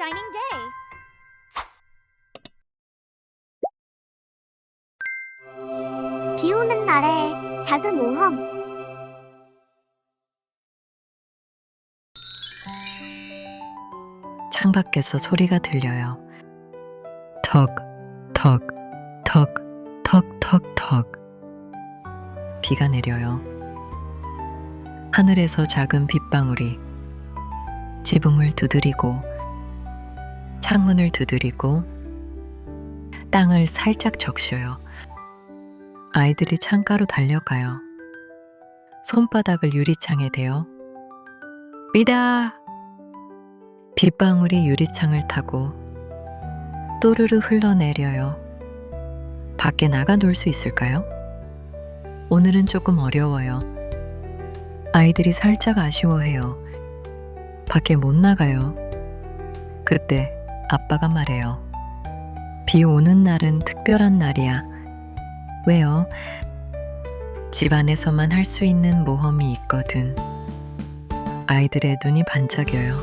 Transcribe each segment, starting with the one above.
shining day. 비 오는 날의 작은 모험. 창밖에서 소리가 들려요. 턱, 턱, 턱, 턱, 턱, 턱. 비가 내려요. 하늘에서 작은 빗방울이 지붕을 두드리고 창문을 두드리고 땅을 살짝 적셔요. 아이들이 창가로 달려가요. 손바닥을 유리창에 대어 비다! 빗방울이 유리창을 타고 또르르 흘러내려요. 밖에 나가 놀 수 있을까요? 오늘은 조금 어려워요. 아이들이 살짝 아쉬워해요. 밖에 못 나가요. 그때 아빠가 말해요. 비 오는 날은 특별한 날이야. 왜요? 집 안에서만 할 수 있는 모험이 있거든. 아이들의 눈이 반짝여요.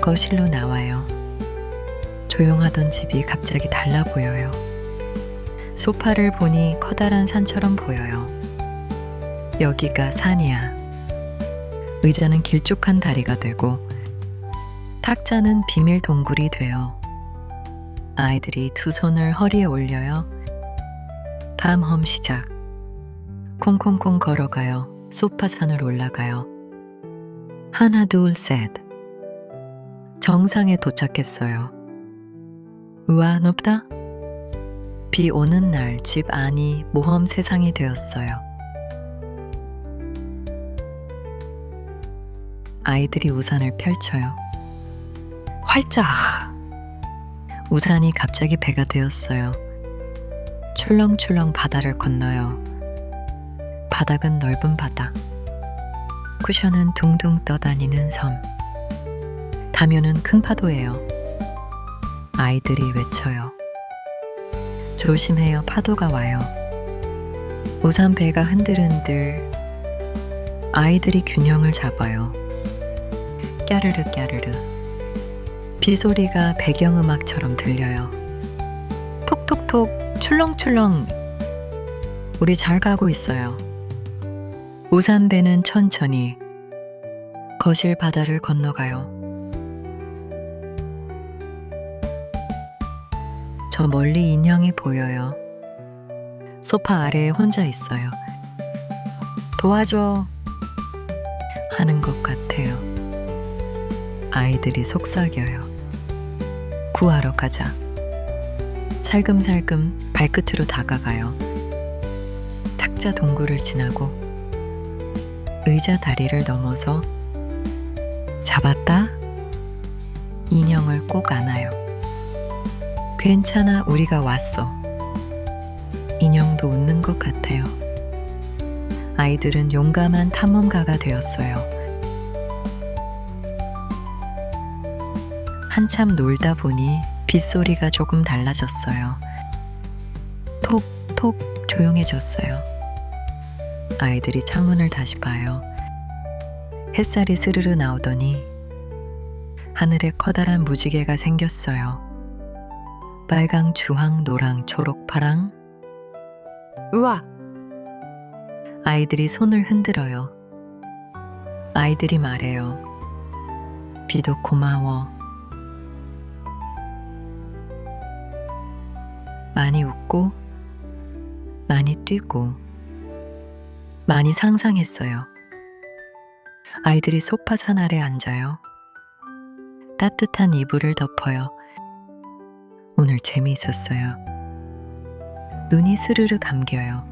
거실로 나와요. 조용하던 집이 갑자기 달라 보여요. 소파를 보니 커다란 산처럼 보여요. 여기가 산이야. 의자는 길쭉한 다리가 되고 탁자는 비밀 동굴이 돼요. 아이들이 두 손을 허리에 올려요. 다음 험 시작. 콩콩콩 걸어가요. 소파 산을 올라가요. 하나, 둘, 셋. 정상에 도착했어요. 우와, 높다. 비 오는 날 집 안이 모험 세상이 되었어요. 아이들이 우산을 펼쳐요. 활짝! 우산이 갑자기 배가 되었어요. 출렁출렁 바다를 건너요. 바닥은 넓은 바다. 쿠션은 둥둥 떠다니는 섬. 담요는 큰 파도예요. 아이들이 외쳐요. 조심해요. 파도가 와요. 우산 배가 흔들흔들. 아이들이 균형을 잡아요. 까르르 까르르. 비 소리가 배경음악처럼 들려요. 톡톡톡 출렁출렁. 우리 잘 가고 있어요. 우산 배는 천천히 거실 바다를 건너가요. 저 멀리 인형이 보여요. 소파 아래에 혼자 있어요. 도와줘. 하는 것 같아요. 아이들이 속삭여요. 구하러 가자. 살금살금 발끝으로 다가가요. 탁자 동굴을 지나고 의자 다리를 넘어서 잡았다. 인형을 꼭 안아요. 괜찮아, 우리가 왔어. 인형도 웃는 것 같아요. 아이들은 용감한 탐험가가 되었어요. 한참 놀다 보니 빗소리가 조금 달라졌어요. 톡톡 조용해졌어요. 아이들이 창문을 다시 봐요. 햇살이 스르르 나오더니 하늘에 커다란 무지개가 생겼어요. 빨강, 주황, 노랑, 초록, 파랑. 우와! 아이들이 손을 흔들어요. 아이들이 말해요. 비도 고마워. 많이 웃고, 많이 뛰고, 많이 상상했어요. 아이들이 소파산 아래 앉아요. 따뜻한 이불을 덮어요. 오늘 재미있었어요. 눈이 스르르 감겨요.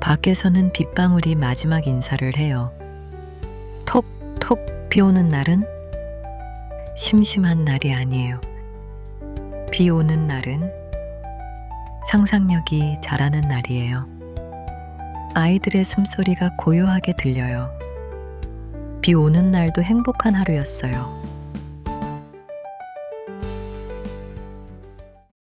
밖에서는 빗방울이 마지막 인사를 해요. 톡톡 비 오는 날은 심심한 날이 아니에요. 비 오는 날은 상상력이 자라는 날이에요. 아이들의 숨소리가 고요하게 들려요. 비 오는 날도 행복한 하루였어요.